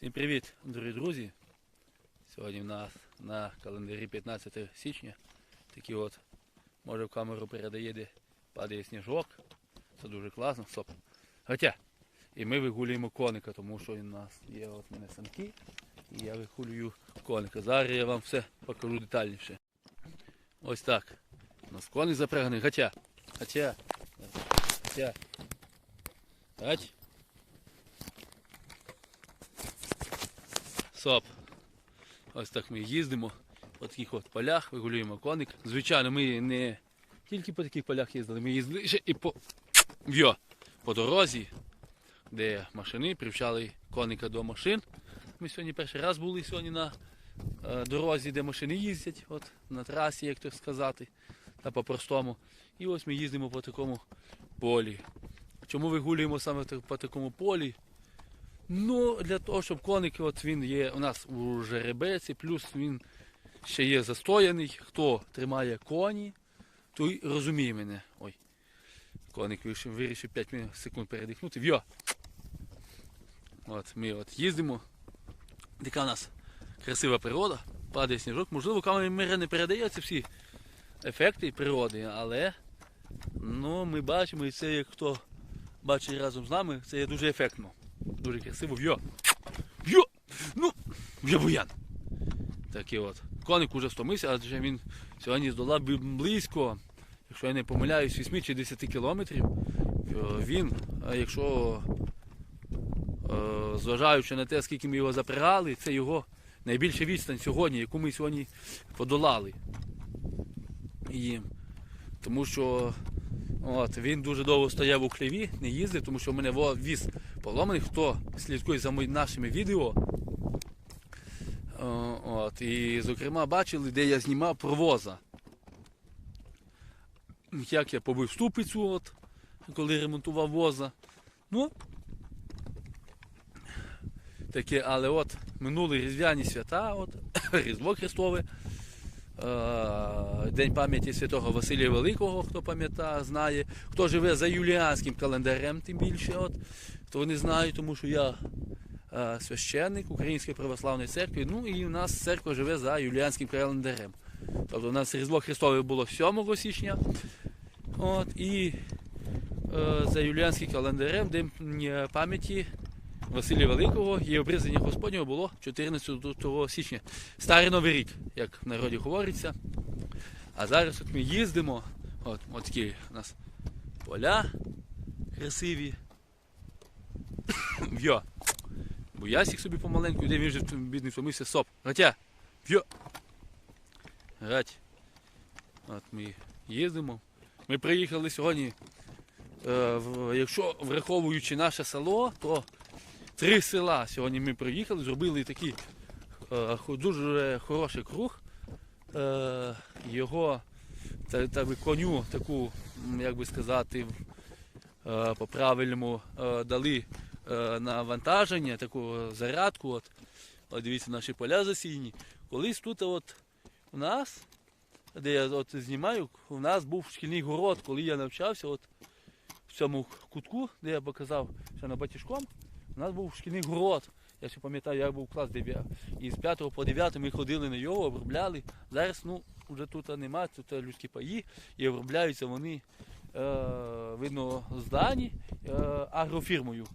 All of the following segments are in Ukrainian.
Всім привіт, дорогі друзі. Сьогодні в нас на календарі 15 січня. Такий от, може в камеру передає, падає сніжок. Це дуже класно. Стоп. Хоча. І ми вигулюємо коника, тому що у нас є от мене самки. І я вигулюю коника. Зараз я вам все покажу детальніше. Ось так. У нас коник запряганий. Хоча. Хоча. Хоча. Гать. Соп. Ось так ми їздимо по таких от полях, вигулюємо коник. Звичайно, ми не тільки по таких полях їздили, ми їздили ще і по, Вйо, по дорозі, де машини привчали коника до машин. Ми сьогодні перший раз були сьогодні на е, дорозі, де машини їздять, от, на трасі, як то сказати, та по-простому. І ось ми їздимо по такому полі. Чому вигулюємо саме по такому полі? Ну, для того, щоб коник, от він є у нас у жеребеці, плюс він ще є застояний. Хто тримає коні, той розуміє мене. Ой. Коник вирішив, вирішив 5 секунд передихнути. Вйо! От ми от їздимо. Така у нас красива природа, падає сніжок. Можливо, камера не передає ці всі ефекти природи, але ну, ми бачимо, і це як хто бачить разом з нами, це є дуже ефектно. Дуже красиво. В'йо! В'йо! Ну! В'йо буян! Такий от. Коник уже стомився, адже він сьогодні здолав близько, якщо я не помиляюсь, 8 чи 10 кілометрів. Він, е, якщо е, зважаючи на те, скільки ми його запрягали, це його найбільша відстань сьогодні, яку ми сьогодні подолали. їм. Тому що От, він дуже довго стояв у хліві, не їздив, тому що в мене віз поломаний. Хто слідкує за нашими відео. От, і, зокрема, бачили, де я знімав про воза. Як я побив ступицю, от, коли ремонтував воза. Ну, таке, але от минули різдвяні свята, от, Різдво Христове. Е, День пам'яті святого Василія Великого, хто пам'ятає, знає. Хто живе за юліанським календарем, тим більше, от, то вони знають, тому що я е, священник Української православної церкви. Ну і у нас церква живе за юліанським календарем. Тобто у нас Різдво Христове було 7 січня. От, і е, за юліанським календарем День пам'яті Василія Великого і обрізання Господнього було 14 січня. Старий Новий рік, як в народі говориться. А зараз от ми їздимо. От, от такі у нас поля красиві. В'йо. Буясик собі помаленьку, де він вже бідний втомився соп. Гатя. В'йо. Гать. От ми їздимо. Ми приїхали сьогодні, е, в, якщо враховуючи наше село, то три села сьогодні ми приїхали, зробили такий е, дуже хороший круг. Е, його та, та коню таку, як би сказати, е, по-правильному е, дали е, навантаження, таку зарядку. От. От дивіться, наші поля засіяні. Колись тут от у нас, де я от знімаю, у нас був шкільний город, коли я навчався от в цьому кутку, де я показав ще на батюшком, у нас був шкільний город. Я ще пам'ятаю, я був клас 9. І з 5 по 9 ми ходили на його, обробляли. Зараз ну, вже тут немає, тут людські паї, і обробляються вони, е, видно, здані е, агрофірмою.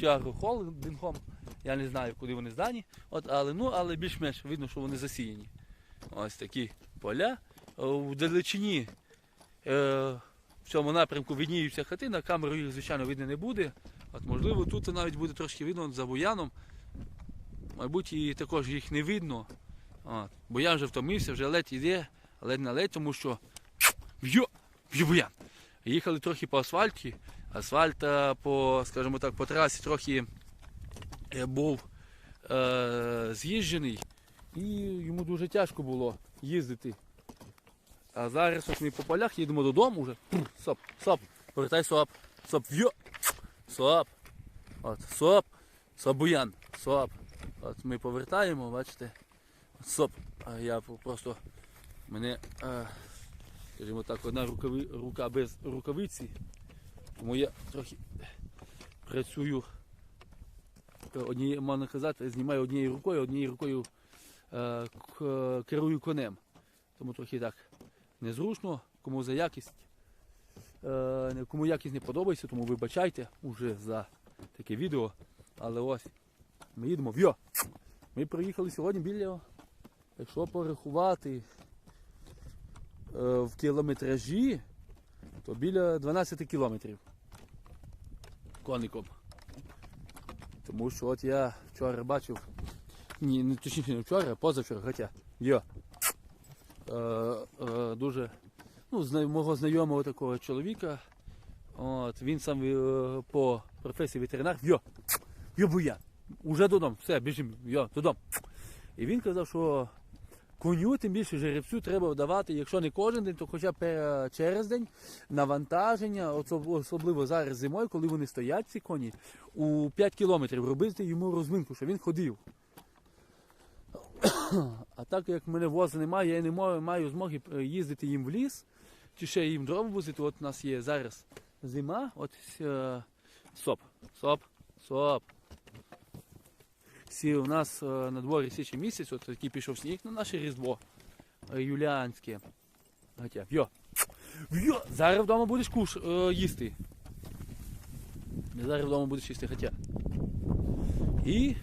Чи агрохолдингом, я не знаю, куди вони здані. От, але, ну, але більш-менш видно, що вони засіяні. Ось такі поля. Е, В далечині е, в цьому напрямку видніються хати, на камеру їх, звичайно, видно не буде. От, можливо, тут навіть буде трошки видно за буяном. Мабуть, і також їх не видно. От. Буян вже втомився, вже ледь іде, ледь на ледь, тому що б'ю, б'ю буян. Їхали трохи по асфальті. Асфальт е, по, скажімо так, по трасі трохи е, був е, з'їжджений і йому дуже тяжко було їздити. А зараз от ми по полях їдемо додому вже. Соп, соп, повертай соп, соп, в'йо. Соп. От, соп. Собуян. Соп. От ми повертаємо, бачите. Соп. А я просто мене, е, скажімо так, одна рукави, рука без рукавиці. Тому я трохи працюю однією, можна казати, знімаю однією рукою, однією рукою е, керую конем. Тому трохи так незручно, кому за якість. Е, кому якість не подобається, тому вибачайте уже за таке відео. Але ось ми їдемо. Вйо! Ми проїхали сьогодні біля, якщо порахувати е, в кілометражі, то біля 12 кілометрів коником. Тому що от я вчора бачив, ні, не точніше не вчора, а позавчора, хоча йо. Е, е, дуже ну, мого знайомого такого чоловіка. От, він сам е, по професії ветеринар. Йо! Йо буя! Уже додому, все, біжимо, йо, додому. І він казав, що коню, тим більше жеребцю, треба давати, якщо не кожен день, то хоча б пе- через день навантаження, особ- особливо зараз зимою, коли вони стоять, ці коні, у 5 кілометрів робити йому розминку, щоб він ходив. А так як в мене воза немає, я не маю, маю змоги е, їздити їм в ліс, чи ще їм дрова возити. От у нас є зараз зима, от е, соп, соп, соп. Сі, у нас е, на дворі січі місяць, от такий пішов сніг на наше різдво юліанське. Хоча, йо. Йо! Зараз вдома будеш куш е, їсти. Зараз вдома будеш їсти, хоча. І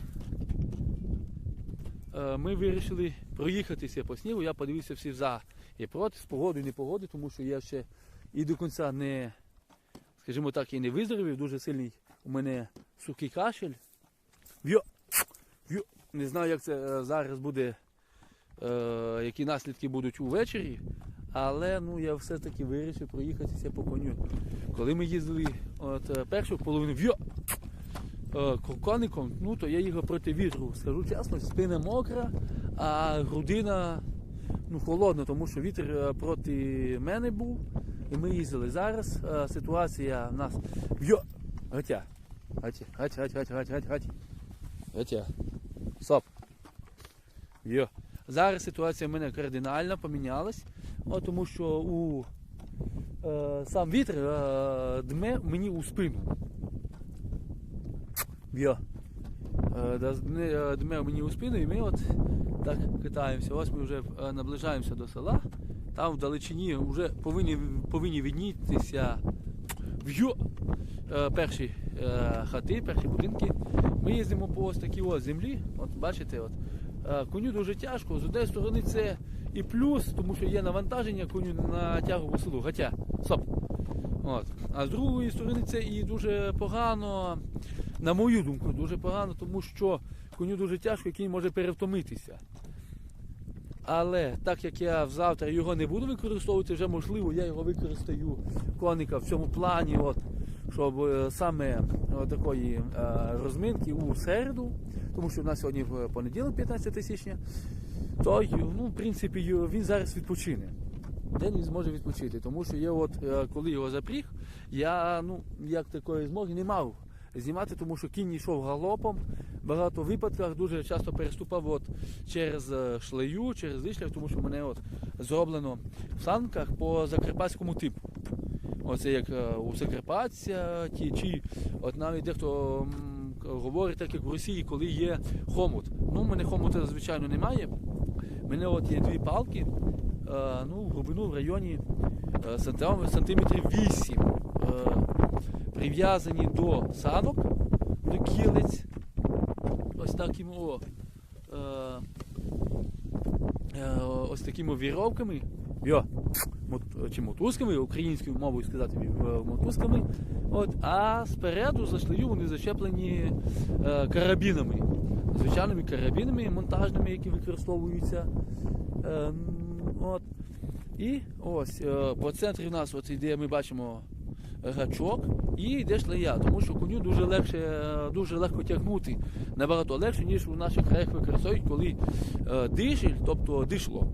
е, ми вирішили проїхатися по снігу. Я подивився всі за і проти, з погодою, не погоди, тому що я ще і до кінця не, скажімо так, і не виздоровів. Дуже сильний у мене сухий кашель. Йо! Йо! Не знаю, як це е, зараз буде, е, які наслідки будуть увечері, але ну, я все-таки вирішив проїхатися по коню. Коли ми їздили от, е, першу половину в'йо! е, ну то я їхав проти вітру. Скажу чесно, спина мокра, а грудина ну, холодна, тому що вітер е, проти мене був. І ми їздили. Зараз е, ситуація в нас в'йо! Гатя. Гатя, гатя, гатя, гатя, гатя, гатя, гатя. Стоп. В'йо. Зараз ситуація в мене кардинально помінялась, о, тому що у е, сам вітер е, дме мені у спину. Б'є. Е, Дме мені у спину і ми от так катаємося. Ось ми вже е, наближаємося до села. Там в далечині вже повинні, повинні віднітися в'ю, е, перші е, хати, перші будинки. Ми їздимо по ось такій ось землі. От бачите, от. Коню дуже тяжко. З однієї сторони це і плюс, тому що є навантаження коню на тягову силу. Хоча, стоп. От. А з другої сторони це і дуже погано, на мою думку, дуже погано, тому що коню дуже тяжко, який може перевтомитися. Але так як я завтра його не буду використовувати, вже можливо, я його використаю коника в цьому плані, от, щоб е, саме е, такої е, розминки у середу, тому що в нас сьогодні понеділок, 15 січня, то ну, в принципі він зараз відпочине. День він зможе відпочити, тому що я от коли його запріг, я ну як такої змоги не мав знімати, тому що кінь йшов галопом. В багато випадках дуже часто переступав от через е, шлею, через вишлях, тому що мене от зроблено в санках по закарпатському типу. Оце як е, у Закарпаття, ті, чи от навіть дехто говорить так, як в Росії, коли є хомут. Ну, у мене хомута, звичайно, немає. У мене от є дві палки, е, ну, в глибину в районі сантиметрів 8. Е, прив'язані до санок, до кілиць. Ось такими о, е, е, ось такими віровками. Йо, мот- чи мотузками, українською мовою сказати мотузками. От, а спереду за шлею вони зачеплені е, карабінами. Звичайними карабінами монтажними, які використовуються. Е, от. І ось е, по центрі в нас от іде, ми бачимо гачок і йде шлея, тому що коню дуже легше, е, дуже легко тягнути, набагато легше, ніж у наших краях використовують, коли е, дишель, тобто дишло.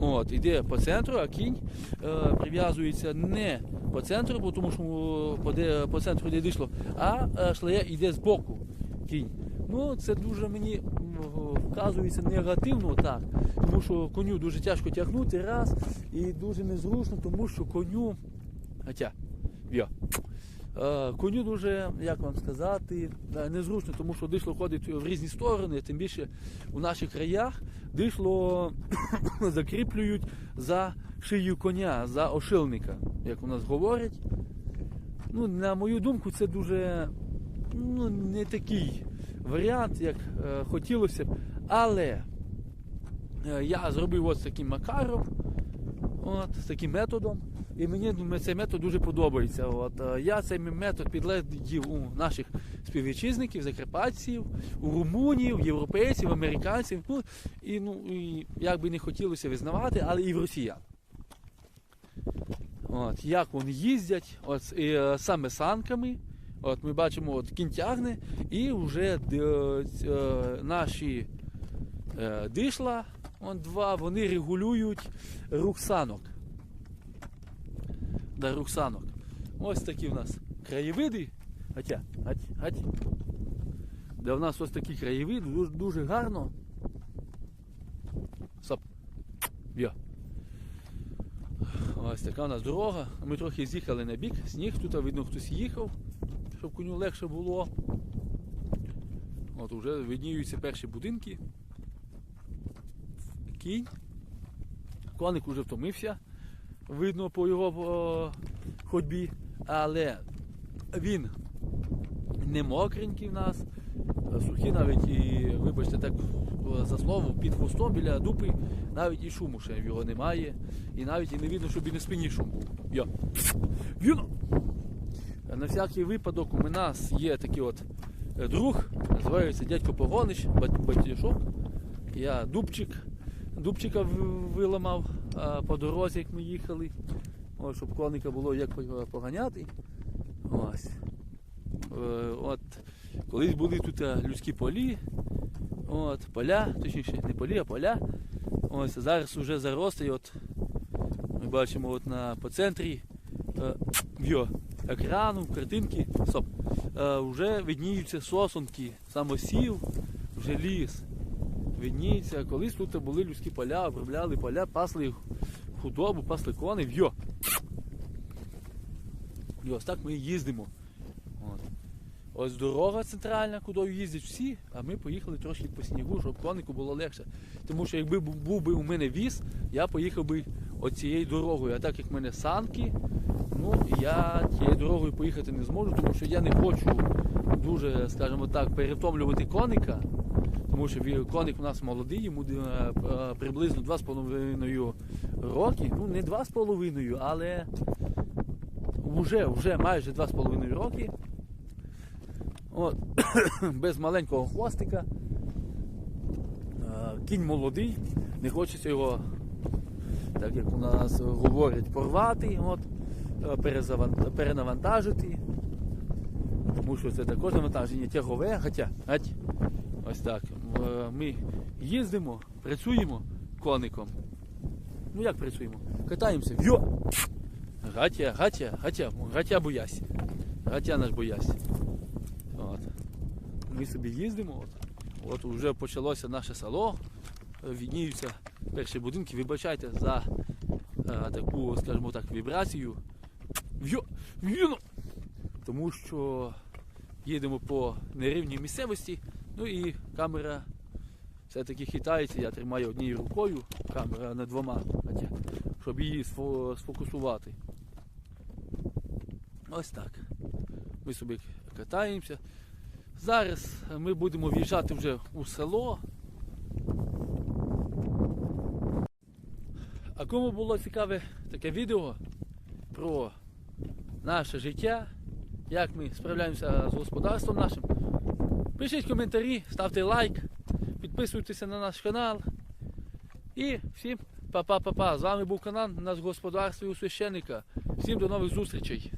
От, іде по центру, а кінь е, прив'язується не по центру, бо тому що е, по, де, по центру йде дишло, а шлея йде з боку кінь. Ну, це дуже мені вказується негативно так, тому що коню дуже тяжко тягнути раз і дуже незручно, тому що коню. Хоча, йо, Е, Коню дуже, як вам сказати, е, незручно, тому що дишло ходить в різні сторони, тим більше у наших краях дишло закріплюють за шию коня, за ошилника, як у нас говорять. Ну, на мою думку, це дуже ну, не такий варіант, як е, хотілося б. Але е, я зробив ось таким макаром, от, таким методом. І мені цей метод дуже подобається. От, е, я цей метод підглядів у наших співвітчизників, закарпатців, у румунів, європейців, американців. Ну, і, ну, і як би не хотілося визнавати, але і в росіян. От, як вони їздять, от, і, е, саме санками. От ми бачимо, от кінь тягне, і вже е, е, наші е, дишла, он два, вони регулюють рух санок. Да, рух санок. Ось такі в нас краєвиди. Гатя, гать, гать. Де в нас ось такі краєвиди, дуже, дуже гарно. Стоп. Йо. Ось така у нас дорога. Ми трохи з'їхали на бік, сніг, тут видно хтось їхав, щоб коню легше було. От вже видніються перші будинки. Кінь. Коник уже втомився, видно по його о, ходьбі, але він не мокренький в нас, сухий навіть і, вибачте, так за слово, під хвостом біля дупи навіть і шуму ще його немає. І навіть і не видно, щоб і на спині шум був. Йо. Він. На всякий випадок у нас є такий от е, друг, називається дядько Погонич, бат- батюшок. Я дубчик, дубчика виламав по дорозі, як ми їхали. Ось, щоб коника було як поганяти. Ось. Е, От, колись були тут е, людські полі, от, поля, точніше не полі, а поля. Ось, зараз вже заросли. От, ми бачимо от на, по центрі е, йо, екрану, картинки, стоп, вже видніються сосонки, самосів, вже ліс. Видніється, колись тут були людські поля, обробляли поля, пасли худобу, пасли коней, йо. І ось так ми їздимо. От. Ось дорога центральна, куди їздять всі, а ми поїхали трошки по снігу, щоб конику було легше. Тому що якби був би у мене віз, я поїхав би оцією дорогою. А так як в мене санки, ну я тією дорогою поїхати не зможу, тому що я не хочу дуже, скажімо так, перетомлювати коника. Тому що коник у нас молодий, йому е, е, приблизно 2,5 роки. Ну не 2,5, але вже, вже майже 2,5 роки. От, без маленького хвостика. Е, Кінь молодий, не хочеться його, так як у нас говорять, порвати, от, перенавантажити. Тому що це також навантаження тягове, хоча ось так. Е, Ми їздимо, працюємо коником. Ну як працюємо? Катаємося. Йо! Гатя, гатя, гатя, гатя боясь. Гатя наш боясь. От. Ми собі їздимо. От. От вже почалося наше село. Відніються перші будинки. Вибачайте за е, таку, скажімо так, вібрацію. В'йо! В'йо! Тому що їдемо по нерівній місцевості, ну і камера все-таки хитається, я тримаю однією рукою, камера не двома, щоб її сфокусувати. Ось так. Ми собі катаємося. Зараз ми будемо в'їжджати вже у село. А кому було цікаве таке відео про наше життя, як ми справляємося з господарством нашим, пишіть коментарі, ставте лайк, підписуйтеся на наш канал. І всім па-па-па-па. З вами був канал Наш господарство у священника. Всім до нових зустрічей.